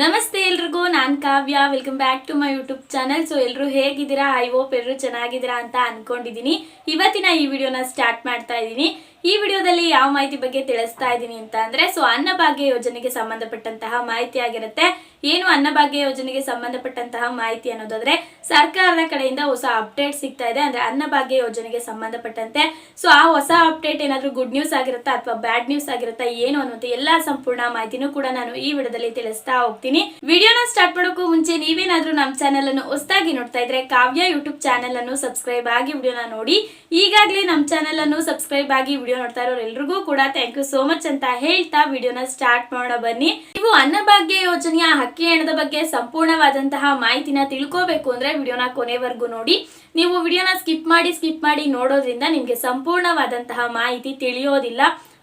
ನಮಸ್ತೆ ಎಲ್ರಿಗೂ, ನಾನ್ Kavya. Welcome back to my YouTube channel so ಎಲ್ಲರೂ ಹೇಗಿದ್ದೀರಾ? ಐ ಹೋಪ್ ಎಲ್ಲರೂ ಚೆನ್ನಾಗಿದ್ದೀರಾ ಅಂತ ಅನ್ಕೊಂಡಿದ್ದೀನಿ ಇವತ್ತಿನ ಈ ವಿಡಿಯೋನ ಸ್ಟಾರ್ಟ್ ಮಾಡ್ತಾ ಇದ್ದೀನಿ ಈ ವಿಡಿಯೋದಲ್ಲಿ ಯಾವ ಮಾಹಿತಿ ಬಗ್ಗೆ ತಿಳಿಸ್ತಾ ಇದ್ದೀನಿ ಅಂತ ಅಂದ್ರೆ, ಸೊ ಅನ್ನಭಾಗ್ಯ ಯೋಜನೆಗೆ ಸಂಬಂಧಪಟ್ಟಂತಹ ಮಾಹಿತಿ ಆಗಿರುತ್ತೆ. ಏನು ಅನ್ನಭಾಗ್ಯ ಯೋಜನೆಗೆ ಸಂಬಂಧಪಟ್ಟಂತಹ ಮಾಹಿತಿ ಅನ್ನೋದಾದ್ರೆ, ಸರ್ಕಾರದ ಕಡೆಯಿಂದ ಹೊಸ ಅಪ್ಡೇಟ್ ಸಿಗ್ತಾ ಇದೆ. ಅಂದ್ರೆ ಅನ್ನಭಾಗ್ಯ ಯೋಜನೆಗೆ ಸಂಬಂಧಪಟ್ಟಂತೆ. ಸೊ ಆ ಹೊಸ ಅಪ್ಡೇಟ್ ಏನಾದ್ರೂ ಗುಡ್ ನ್ಯೂಸ್ ಆಗಿರುತ್ತಾ ಅಥವಾ ಬ್ಯಾಡ್ ನ್ಯೂಸ್ ಆಗಿರುತ್ತಾ ಏನು ಅನ್ನುವಂತ ಎಲ್ಲಾ ಸಂಪೂರ್ಣ ಮಾಹಿತಿನೂ ಕೂಡ ನಾನು ಈ ವಿಡಿಯೋದಲ್ಲಿ ತಿಳಿಸ್ತಾ ಹೋಗ್ತೀನಿ. ವಿಡಿಯೋನ ಸ್ಟಾರ್ಟ್ ಮಾಡೋಕ್ಕೂ ಮುಂಚೆ ನೀವೇನಾದ್ರೂ ನಮ್ಮ ಚಾನೆಲ್ ಅನ್ನು ಹೊಸದಾಗಿ ನೋಡ್ತಾ ಇದ್ರೆ, ಕಾವ್ಯ ಯೂಟ್ಯೂಬ್ ಚಾನೆಲ್ ಅನ್ನು ಸಬ್ಸ್ಕ್ರೈಬ್ ಆಗಿ ವಿಡಿಯೋನ ನೋಡಿ. ಈಗಾಗಲೇ ನಮ್ಮ ಚಾನೆಲ್ ಅನ್ನು ಸಬ್ಸ್ಕ್ರೈಬ್ ಆಗಿ ನೋಡ್ತಾ ಇರೋರು ಕೂಡ ಥ್ಯಾಂಕ್ ಯು ಸೋ ಮಚ್ ಅಂತ ಹೇಳ್ತಾ ವಿಡಿಯೋನ ಸ್ಟಾರ್ಟ್ ಮಾಡೋಣ ಬನ್ನಿ. ನೀವು ಅನ್ನಭಾಗ್ಯ ಯೋಜನೆಯ ಹಕ್ಕಿ ಹಣದ ಬಗ್ಗೆ ಸಂಪೂರ್ಣವಾದಂತಹ ಮಾಹಿತಿನ ತಿಳ್ಕೋಬೇಕು ಅಂದ್ರೆ ವಿಡಿಯೋನ ಕೊನೆವರೆಗೂ ನೋಡಿ. ನೀವು ವಿಡಿಯೋನ ಸ್ಕಿಪ್ ಮಾಡಿ ಸ್ಕಿಪ್ ಮಾಡಿ ನೋಡೋದ್ರಿಂದ ನಿಮ್ಗೆ ಸಂಪೂರ್ಣವಾದಂತಹ ಮಾಹಿತಿ ತಿಳಿಯೋದಿಲ್ಲ.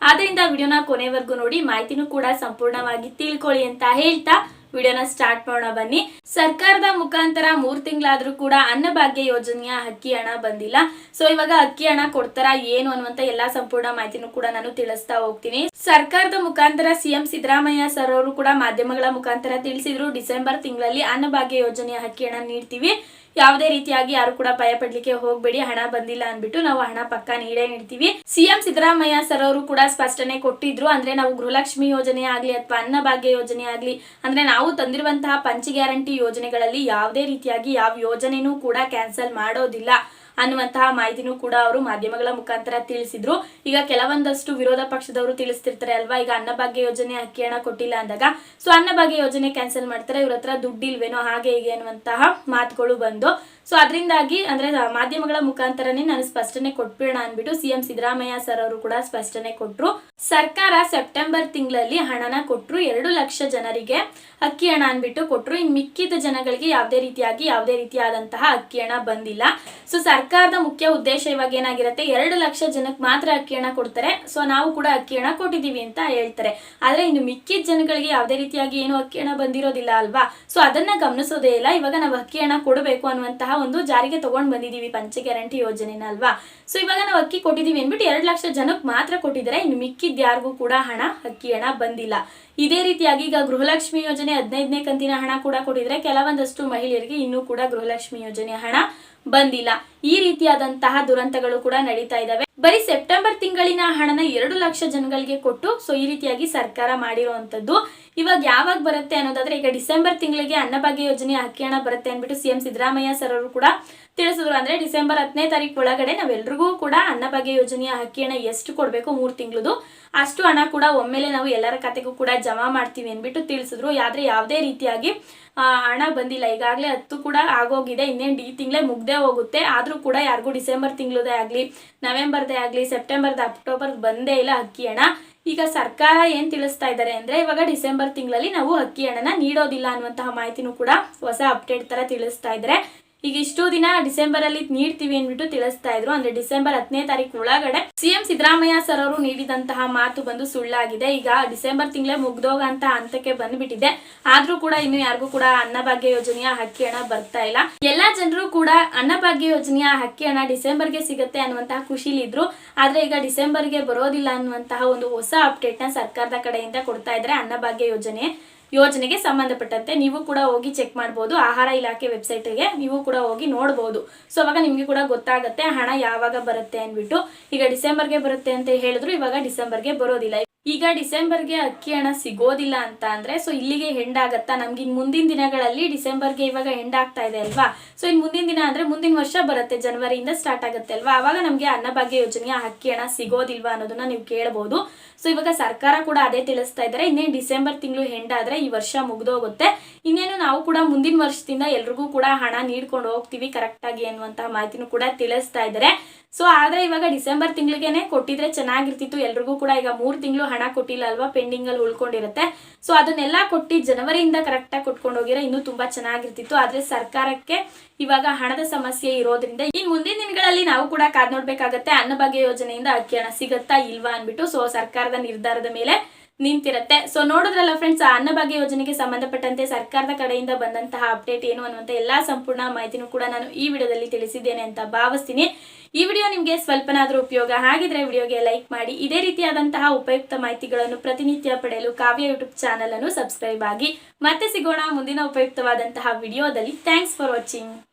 ಆದ್ರಿಂದ ವಿಡಿಯೋನ ಕೊನೆವರೆಗೂ ನೋಡಿ, ಮಾಹಿತಿನೂ ಕೂಡ ಸಂಪೂರ್ಣವಾಗಿ ತಿಳ್ಕೊಳ್ಳಿ ಅಂತ ಹೇಳ್ತಾ ವಿಡಿಯೋನ ಸ್ಟಾರ್ಟ್ ಮಾಡೋಣ ಬನ್ನಿ. ಸರ್ಕಾರದ ಮುಖಾಂತರ ಮೂರ್ ತಿಂಗಳಾದ್ರೂ ಕೂಡ ಅನ್ನಭಾಗ್ಯ ಯೋಜನೆಯ ಅಕ್ಕಿ ಹಣ ಬಂದಿಲ್ಲ. ಸೊ ಇವಾಗ ಅಕ್ಕಿ ಹಣ ಕೊಡ್ತಾರ ಏನು ಅನ್ನುವಂತ ಎಲ್ಲಾ ಸಂಪೂರ್ಣ ಮಾಹಿತಿನೂ ಕೂಡ ನಾನು ತಿಳಿಸ್ತಾ ಹೋಗ್ತೀನಿ. ಸರ್ಕಾರದ ಮುಖಾಂತರ ಸಿಎಂ ಸಿದ್ದರಾಮಯ್ಯ ಸರ್ ಅವರು ಕೂಡ ಮಾಧ್ಯಮಗಳ ಮುಖಾಂತರ ತಿಳಿಸಿದ್ರು. ಡಿಸೆಂಬರ್ ತಿಂಗಳಲ್ಲಿ ಅನ್ನಭಾಗ್ಯ ಯೋಜನೆಯ ಅಕ್ಕಿ ಹಣ ನೀಡ್ತೀವಿ. ಯಾವುದೇ ರೀತಿಯಾಗಿ ಯಾರು ಕೂಡ ಭಯ ಪಡ್ಲಿಕ್ಕೆ ಹೋಗ್ಬೇಡಿ, ಹಣ ಬಂದಿಲ್ಲ ಅಂದ್ಬಿಟ್ಟು ನಾವು ಹಣ ಪಕ್ಕ ನೀಡೇ ನೀಡ್ತೀವಿ. ಸಿಎಂ ಸಿದ್ದರಾಮಯ್ಯ ಸರ್ ಅವರು ಕೂಡ ಸ್ಪಷ್ಟನೆ ಕೊಟ್ಟಿದ್ರು, ಅಂದ್ರೆ ನಾವು ಗೃಹಲಕ್ಷ್ಮಿ ಯೋಜನೆ ಆಗ್ಲಿ ಅಥವಾ ಅನ್ನಭಾಗ್ಯ ಯೋಜನೆ ಆಗ್ಲಿ, ಅಂದ್ರೆ ನಾವು ತಂದಿರುವಂತಹ ಪಂಚ ಗ್ಯಾರಂಟಿ ಯೋಜನೆಗಳಲ್ಲಿ ಯಾವುದೇ ರೀತಿಯಾಗಿ ಯಾವ ಯೋಜನೆನೂ ಕೂಡ ಕ್ಯಾನ್ಸಲ್ ಮಾಡೋದಿಲ್ಲ. ಅನ್ನುವಂತಹ ಮಾಹಿತಿನೂ ಕೂಡ ಅವರು ಮಾಧ್ಯಮಗಳ ಮುಖಾಂತರ ತಿಳಿಸಿದ್ರು. ಈಗ ಕೆಲವೊಂದಷ್ಟು ವಿರೋಧ ಪಕ್ಷದವರು ತಿಳಿಸ್ತಿರ್ತಾರೆ ಅಲ್ವಾ? ಈಗ ಅನ್ನಭಾಗ್ಯ ಯೋಜನೆ ಅಕ್ಕಿ ಹಣ ಕೊಟ್ಟಿಲ್ಲ ಅಂದಾಗ. ಸೊ ಅನ್ನಭಾಗ್ಯ ಯೋಜನೆ ಕ್ಯಾನ್ಸಲ್ ಮಾಡ್ತಾರೆ. ಇವ್ರ ಹತ್ರ ದುಡ್ಡಿಲ್ವೇನೋ ಹಾಗೆ ಹೀಗೆ ಅನ್ನುವಂತಹ ಮಾತುಗಳು ಬಂದು ಸೊ ಅದರಿಂದಾಗಿ ಅಂದ್ರೆ ಮಾಧ್ಯಮಗಳ ಮುಖಾಂತರನೇ ನಾನು ಸ್ಪಷ್ಟನೆ ಕೊಟ್ಬಿಡೋಣ ಅಂದ್ಬಿಟ್ಟು ಸಿಎಂ ಸಿದ್ದರಾಮಯ್ಯ ಸರ್ ಅವರು ಕೂಡ ಸ್ಪಷ್ಟನೆ ಕೊಟ್ರು. ಸರ್ಕಾರ ಸೆಪ್ಟೆಂಬರ್ ತಿಂಗಳಲ್ಲಿ ಹಣನ ಕೊಟ್ರು ಎರಡು ಲಕ್ಷ ಜನರಿಗೆ ಅಕ್ಕಿ ಹಣ ಅನ್ಬಿಟ್ಟು ಕೊಟ್ರು. ಇನ್ನು ಮಿಕ್ಕಿದ ಜನಗಳಿಗೆ ಯಾವುದೇ ರೀತಿಯಾಗಿ ಯಾವುದೇ ರೀತಿಯಾದಂತಹ ಅಕ್ಕಿ ಹಣ ಬಂದಿಲ್ಲ. ಸೊ ಸರ್ಕಾರದ ಮುಖ್ಯ ಉದ್ದೇಶ ಇವಾಗ ಏನಾಗಿರುತ್ತೆ, ಎರಡು ಲಕ್ಷ ಜನಕ್ಕೆ ಮಾತ್ರ ಅಕ್ಕಿ ಹಣ ಕೊಡ್ತಾರೆ. ಸೊ ನಾವು ಕೂಡ ಅಕ್ಕಿ ಹಣ ಕೊಟ್ಟಿದೀವಿ ಅಂತ ಹೇಳ್ತಾರೆ. ಆದ್ರೆ, ಇನ್ನು ಮಿಕ್ಕಿದ ಜನಗಳಿಗೆ ಯಾವುದೇ ರೀತಿಯಾಗಿ ಏನು ಅಕ್ಕಿ ಹಣ ಬಂದಿರೋದಿಲ್ಲ ಅಲ್ವಾ? ಸೊ ಅದನ್ನ ಗಮನಿಸೋದೇ ಇಲ್ಲ. ಇವಾಗ ನಾವು ಅಕ್ಕಿ ಹಣ ಕೊಡಬೇಕು ಅನ್ನುವಂತಹ ಒಂದು ಜಾರಿಗೆ ತಗೊಂಡ್ ಬಂದಿದೀವಿ ಪಂಚ ಗ್ಯಾರಂಟಿ ಯೋಜನೆನ ಅಲ್ವಾ? ಸೊ ಇವಾಗ ನಾವು ಅಕ್ಕಿ ಕೊಟ್ಟಿದೀವಿ ಅಂದ್ಬಿಟ್ಟು ಎರಡು ಲಕ್ಷ ಜನಕ್ಕೆ ಮಾತ್ರ ಕೊಟ್ಟಿದ್ದಾರೆ ಇನ್ನು ಮಿಕ್ಕಿದ ಯಾರಿಗೂ ಕೂಡ ಹಣ, ಅಕ್ಕಿ ಹಣ ಬಂದಿಲ್ಲ. ಇದೇ ರೀತಿಯಾಗಿ ಈಗ ಗೃಹಲಕ್ಷ್ಮಿ ಯೋಜನೆ ಹದಿನೈದನೇ ಕಂತಿನ ಹಣ ಕೂಡ ಕೊಟ್ಟಿದ್ರೆ ಕೆಲವೊಂದಷ್ಟು ಮಹಿಳೆಯರಿಗೆ ಇನ್ನೂ ಕೂಡ ಗೃಹಲಕ್ಷ್ಮಿ ಯೋಜನೆ ಹಣ ಬಂದಿಲ್ಲ. ಈ ರೀತಿಯಾದಂತಹ ದುರಂತಗಳು ಕೂಡ ನಡೀತಾ ಇದಾವೆ. ಬರೀ ಸೆಪ್ಟೆಂಬರ್ ತಿಂಗಳಿನ ಹಣನ ಎರಡು ಲಕ್ಷ ಜನಗಳಿಗೆ ಕೊಟ್ಟು, ಸೊ ಈ ರೀತಿಯಾಗಿ ಸರ್ಕಾರ ಮಾಡಿರುವಂತದ್ದು. ಇವಾಗ ಯಾವಾಗ ಬರುತ್ತೆ ಅನ್ನೋದಾದ್ರೆ, ಈಗ ಡಿಸೆಂಬರ್ ತಿಂಗಳಿಗೆ ಅನ್ನಭಾಗ್ಯ ಯೋಜನೆ ಅಕ್ಕಿ ಹಣ ಬರುತ್ತೆ ಅಂದ್ಬಿಟ್ಟು ಸಿಎಂ ಸಿದ್ದರಾಮಯ್ಯ ಸರ್ ಅವರು ಕೂಡ ತಿಳಿಸಿದ್ರು ಅಂದ್ರೆ ಡಿಸೆಂಬರ್ ಹತ್ತನೇ ತಾರೀಕು ಒಳಗಡೆ ನಾವೆಲ್ರಿಗೂ ಕೂಡ ಅನ್ನಭಾಗ್ಯ ಯೋಜನೆಯ ಅಕ್ಕಿ ಹಣ ಎಷ್ಟು ಕೊಡಬೇಕು ಮೂರು ತಿಂಗಳದು, ಅಷ್ಟು ಹಣ ಕೂಡ ಒಮ್ಮೆಲೆ ನಾವು ಎಲ್ಲರ ಖಾತೆಗೂ ಕೂಡ ಜಮಾ ಮಾಡ್ತೀವಿ ಅಂದ್ಬಿಟ್ಟು ತಿಳಿಸಿದ್ರು. ಆದ್ರೆ ಯಾವುದೇ ರೀತಿಯಾಗಿ ಹಣ ಬಂದಿಲ್ಲ. ಈಗಾಗಲೇ ಹತ್ತು ಕೂಡ ಆಗೋಗಿದೆ. ಇನ್ನೇನು ಡಿ ತಿಂಗಳೇ ಮುಗ್ದೇ ಹೋಗುತ್ತೆ. ಆದ್ರೂ ಕೂಡ ಯಾರಿಗೂ ಡಿಸೆಂಬರ್ ತಿಂಗಳದೇ ಆಗಲಿ, ನವೆಂಬರ್ದೇ ಆಗಲಿ, ಸೆಪ್ಟೆಂಬರ್ದ ಅಕ್ಟೋಬರ್ ಬಂದೇ ಇಲ್ಲ ಅಕ್ಕಿ ಹಣ ಈಗ ಸರ್ಕಾರ ಏನ್ ತಿಳಿಸ್ತಾ ಇದ್ದಾರೆ ಅಂದ್ರೆ ಇವಾಗ ಡಿಸೆಂಬರ್ ತಿಂಗಳಲ್ಲಿ ನಾವು ಅಕ್ಕಿ ಹಣನ ನೀಡೋದಿಲ್ಲ ಅನ್ನುವಂತಹ ಮಾಹಿತಿನೂ ಕೂಡ ಹೊಸ ಅಪ್ಡೇಟ್ ತರ ತಿಳಿಸ್ತಾ ಇದ್ದಾರೆ. ಈಗ ಇಷ್ಟು ದಿನ ಡಿಸೆಂಬರ್ ಅಲ್ಲಿ ನೀಡ್ತೀವಿ ಅಂದ್ಬಿಟ್ಟು ತಿಳಿಸ್ತಾ ಇದ್ರು. ಅಂದ್ರೆ ಡಿಸೆಂಬರ್ ಹತ್ತನೇ ತಾರೀಕು ಒಳಗಡೆ ಸಿಎಂ ಸಿದ್ದರಾಮಯ್ಯ ಸರ್ ಅವರು ನೀಡಿದಂತಹ ಮಾತು ಬಂದು ಸುಳ್ಳಾಗಿದೆ. ಈಗ ಡಿಸೆಂಬರ್ ತಿಂಗಳೇ ಮುಗ್ದೋಗಂತ ಹಂತಕ್ಕೆ ಬಂದ್ಬಿಟ್ಟಿದೆ. ಆದ್ರೂ ಕೂಡ ಇನ್ನು ಯಾರಿಗೂ ಕೂಡ ಅನ್ನಭಾಗ್ಯ ಯೋಜನೆಯ ಹಕ್ಕಿ ಹಣ ಬರ್ತಾ ಇಲ್ಲ. ಎಲ್ಲಾ ಜನರು ಕೂಡ ಅನ್ನಭಾಗ್ಯ ಯೋಜನೆಯ ಹಕ್ಕಿ ಹಣ ಡಿಸೆಂಬರ್ಗೆ ಸಿಗುತ್ತೆ ಅನ್ನುವಂತಹ ಖುಷಿಲಿದ್ರು ಆದ್ರೆ ಈಗ ಡಿಸೆಂಬರ್ಗೆ ಬರೋದಿಲ್ಲ ಅನ್ನುವಂತಹ ಒಂದು ಹೊಸ ಅಪ್ಡೇಟ್ನ ಸರ್ಕಾರದ ಕಡೆಯಿಂದ ಕೊಡ್ತಾ ಇದ್ರೆ ಅನ್ನಭಾಗ್ಯ ಯೋಜನೆ. ಯೋಜನೆಗೆ ಸಂಬಂಧಪಟ್ಟಂತೆ ನೀವು ಕೂಡ ಹೋಗಿ ಚೆಕ್ ಮಾಡ್ಬೋದು. ಆಹಾರ ಇಲಾಖೆ ವೆಬ್ಸೈಟ್ಗೆ ನೀವು ಕೂಡ ಹೋಗಿ ನೋಡ್ಬೋದು. ಸೊ ಅವಾಗ ನಿಮಗೆ ಕೂಡ ಗೊತ್ತಾಗುತ್ತೆ, ಹಣ ಯಾವಾಗ ಬರುತ್ತೆ ಅಂದ್ಬಿಟ್ಟು. ಈಗ ಡಿಸೆಂಬರ್ಗೆ ಬರುತ್ತೆ ಅಂತ ಹೇಳಿದ್ರು, ಇವಾಗ ಡಿಸೆಂಬರ್ಗೆ ಬರೋದಿಲ್ಲ. ಈಗ ಡಿಸೆಂಬರ್ಗೆ ಅಕ್ಕಿ ಹಣ ಸಿಗೋದಿಲ್ಲ ಅಂತ ಅಂದ್ರೆ ಸೊ ಇಲ್ಲಿಗೆ ಹೆಂಡಾಗತ್ತಾ? ನಮ್ಗೆ ಇನ್ ಮುಂದಿನ ದಿನಗಳಲ್ಲಿ ಡಿಸೆಂಬರ್ಗೆ ಇವಾಗ ಹೆಂಡಾಗ್ತಾ ಇದೆ ಅಲ್ವಾ? ಸೊ ಇನ್ ಮುಂದಿನ ದಿನ ಅಂದ್ರೆ ಮುಂದಿನ ವರ್ಷ ಬರುತ್ತೆ, ಜನವರಿಯಿಂದ ಸ್ಟಾರ್ಟ್ ಆಗುತ್ತೆ ಅಲ್ವಾ? ಅವಾಗ ನಮ್ಗೆ ಅನ್ನಭಾಗ್ಯ ಯೋಜನೆಯ ಅಕ್ಕಿ ಹಣ ಸಿಗೋದಿಲ್ವಾ ಅನ್ನೋದನ್ನ ನೀವು ಕೇಳಬಹುದು ಸೊ ಇವಾಗ ಸರ್ಕಾರ ಕೂಡ ಅದೇ ತಿಳಿಸ್ತಾ ಇದ್ದಾರೆ, ಇನ್ನೇನು ಡಿಸೆಂಬರ್ ತಿಂಗಳು ಹೆಂಡಾದ್ರೆ ಈ ವರ್ಷ ಮುಗ್ದೋಗುತ್ತೆ. ಇನ್ನೇನು ನಾವು ಕೂಡ ಮುಂದಿನ ವರ್ಷದಿಂದ ಎಲ್ರಿಗೂ ಕೂಡ ಹಣ ನೀಡ್ಕೊಂಡು ಹೋಗ್ತೀವಿ ಕರೆಕ್ಟಾಗಿ ಅನ್ನುವಂತಹ ಮಾಹಿತಿನೂ ಕೂಡ ತಿಳಿಸ್ತಾ ಇದ್ದಾರೆ. ಸೊ ಆದ್ರೆ ಇವಾಗ ಡಿಸೆಂಬರ್ ತಿಂಗಳಿಗೆನೆ ಕೊಟ್ಟಿದ್ರೆ ಚೆನ್ನಾಗಿರ್ತಿತ್ತು, ಎಲ್ರಿಗೂ ಕೂಡ ಈಗ ಮೂರು ತಿಂಗಳು ಹಣ ಕೊಟ್ಟಿಲ್ಲ ಅಲ್ವಾ? ಪೆಂಡಿಂಗ್ ಅಲ್ಲಿ ಉಳ್ಕೊಂಡಿರುತ್ತೆ. ಸೊ ಅದನ್ನೆಲ್ಲ ಕೊಟ್ಟು ಜನವರಿಯಿಂದ ಕರೆಕ್ಟಾಗಿ ಕೊಟ್ಕೊಂಡು ಹೋಗಿರೋ ಇನ್ನೂ ತುಂಬಾ ಚೆನ್ನಾಗಿರ್ತಿತ್ತು. ಆದ್ರೆ ಸರ್ಕಾರಕ್ಕೆ ಇವಾಗ ಹಣದ ಸಮಸ್ಯೆ ಇರೋದ್ರಿಂದ ಈ ಮುಂದಿನ ದಿನಗಳಲ್ಲಿ ನಾವು ಕೂಡ ಕಾದ್ ನೋಡ್ಬೇಕಾಗತ್ತೆ. ಅನ್ನಭಾಗ್ಯ ಯೋಜನೆಯಿಂದ ಅಕ್ಕಿ ಹಣ ಸಿಗತ್ತಾ ಇಲ್ವಾ ಅಂದ್ಬಿಟ್ಟು. ಸೊ ಸರ್ಕಾರದ ನಿರ್ಧಾರದ ಮೇಲೆ ನಿಂತಿರುತ್ತೆ. ಸೊ ನೋಡಿದ್ರಲ್ಲ ಫ್ರೆಂಡ್ಸ್ ಅನ್ನಭಾಗ್ಯ ಯೋಜನೆಗೆ ಸಂಬಂಧಪಟ್ಟಂತೆ ಸರ್ಕಾರದ ಕಡೆಯಿಂದ ಬಂದಂತಹ ಅಪ್ಡೇಟ್ ಏನು ಅನ್ನುವಂಥ ಎಲ್ಲಾ ಸಂಪೂರ್ಣ ಮಾಹಿತಿನೂ ಕೂಡ ನಾನು ಈ ವಿಡಿಯೋದಲ್ಲಿ ತಿಳಿಸಿದ್ದೇನೆ ಅಂತ ಭಾವಿಸ್ತೀನಿ. ಈ ವಿಡಿಯೋ ನಿಮಗೆ ಸ್ವಲ್ಪನಾದರೂ ಉಪಯೋಗ ಆಗಿದ್ರೆ ವಿಡಿಯೋಗೆ ಲೈಕ್ ಮಾಡಿ, ಇದೇ ರೀತಿಯಾದಂತಹ ಉಪಯುಕ್ತ ಮಾಹಿತಿಗಳನ್ನು ಪ್ರತಿನಿತ್ಯ ಪಡೆಯಲು ಕಾವ್ಯ ಯೂಟ್ಯೂಬ್ ಚಾನಲ್ ಅನ್ನು ಸಬ್ಸ್ಕ್ರೈಬ್ ಆಗಿ ಮತ್ತೆ ಸಿಗೋಣ ಮುಂದಿನ ಉಪಯುಕ್ತವಾದಂತಹ ವಿಡಿಯೋದಲ್ಲಿ. Thanks for watching